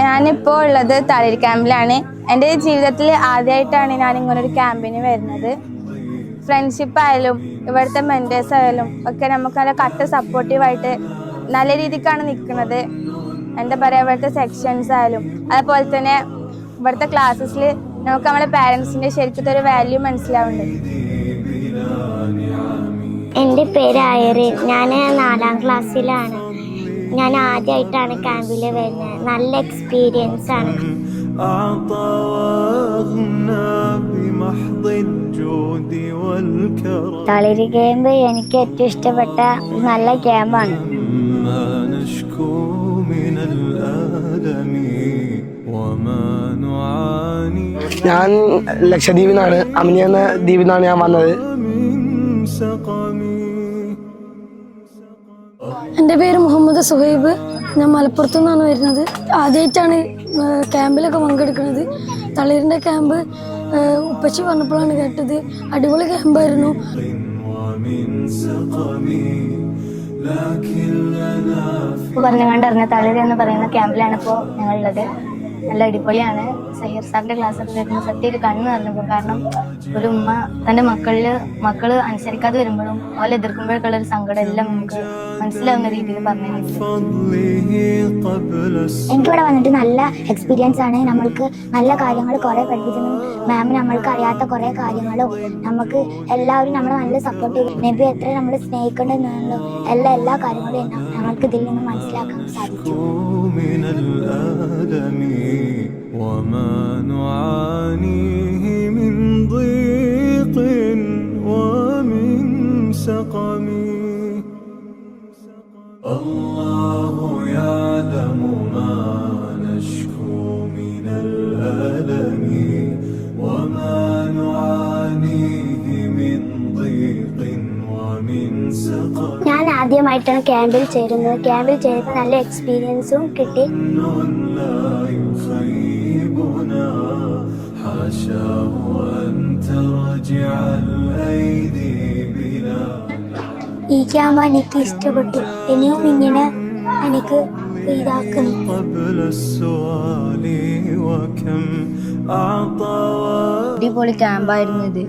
ഞാനിപ്പോൾ ഉള്ളത് തളിർ ക്യാമ്പിലാണ് എന്റെ ജീവിതത്തിൽ ആദ്യമായിട്ടാണ് ഞാൻ ഇങ്ങനെ ഒരു ക്യാമ്പിന് വരുന്നത്. ഫ്രണ്ട്ഷിപ്പ് ആയാലും ഇവിടുത്തെ മെന്റേഴ്സ് ആയാലും ഒക്കെ നമുക്ക് നല്ല കട്ട് സപ്പോർട്ടീവായിട്ട് നല്ല രീതിക്കാണ് നിൽക്കുന്നത്. എന്താ പറയുക ഇവിടുത്തെ സെക്ഷൻസ് ആയാലും. അതുപോലെ തന്നെ ഇവിടുത്തെ ക്ലാസ്സസിൽ നമുക്ക് നമ്മളെ പാരൻസിന്റെ ശരിക്കത്തെ ഒരു വാല്യൂ മനസ്സിലാവുന്നുണ്ട്. എന്റെ പേര് അയറ് ഞാൻ നാലാം ക്ലാസ്സിലാണ് ഞാൻ ആദ്യമായിട്ടാണ് ക്യാമ്പിൽ വരുന്നത് നല്ല എക്സ്പീരിയൻസ് ആണ്. തളിരി ക്യാമ്പ് എനിക്ക് ഏറ്റവും ഇഷ്ടപ്പെട്ട നല്ല ക്യാമ്പാണ്. ഞാൻ ലക്ഷദ്വീപിൽ നിന്നാണ് അമിനി ദ്വീപിൽ നിന്നാണ് ഞാൻ വന്നത്. എന്റെ പേര് മുഹമ്മദ് സുഹൈബ്. ഞാൻ മലപ്പുറത്തു നിന്നാണ് വരുന്നത് ആദ്യമായിട്ടാണ് ക്യാമ്പിലൊക്കെ പങ്കെടുക്കുന്നത്. തളീരിന്റെ ക്യാമ്പ് ഉപ്പച്ചി പറഞ്ഞപ്പോഴാണ് കേട്ടത്. അടിപൊളി ക്യാമ്പായിരുന്നു. പറഞ്ഞുകൊണ്ടിരുന്ന തളിർ എന്ന് പറയുന്ന ക്യാമ്പിലാണ് ഇപ്പോൾ ഞങ്ങളുള്ളത്. നല്ല അടിപൊളിയാണ്. സഹീർ സാറിന്റെ ക്ലാസ് ഒക്കെ കേൾക്കുമ്പോൾ സത്യം ഒരു കണ്ണ് നിറഞ്ഞപ്പോൾ കാരണം ഒരു ഉമ്മ തന്റെ മക്കളിൽ മക്കൾ അനുസരിക്കാതെ വരുമ്പോഴും അവരെ എതിർക്കുമ്പോഴൊക്കെയുള്ള ഒരു സങ്കടം എല്ലാം നമുക്ക് മനസ്സിലാവുന്ന രീതിയിൽ പറഞ്ഞു എനിക്കിവിടെ വന്നിട്ട് നല്ല എക്സ്പീരിയൻസ് ആണ്. നമ്മൾക്ക് നല്ല കാര്യങ്ങൾ കുറെ പഠിപ്പിക്കുന്നു മാം നമ്മൾക്ക് അറിയാത്ത കുറെ കാര്യങ്ങളും നമുക്ക് എല്ലാവരും നമ്മളെ നല്ല സപ്പോർട്ട് ചെയ്യും നബി എത്ര നമ്മൾ സ്നേഹിക്കേണ്ടതെന്നുള്ളൂ എല്ലാ എല്ലാ കാര്യങ്ങളും ന- നമ്മൾക്ക് ഇതിൽ നിന്ന് മനസ്സിലാക്കാൻ സാധിച്ചു من الألم وما نعانيه من ضيق ومن سقم الله يعلم ما نشكو ആദ്യമായിട്ടാണ് ക്യാമ്പിൽ ചേരുന്നത്. ക്യാമ്പിൽ ചേരുമ്പോൾ നല്ല എക്സ്പീരിയൻസും കിട്ടി. ഈ ക്യാമ്പ് എനിക്ക് ഇഷ്ടപ്പെട്ടു. ഇനിയും ഇങ്ങനെ എനിക്ക് അടിപൊളി ക്യാമ്പായിരുന്നു ഇത്.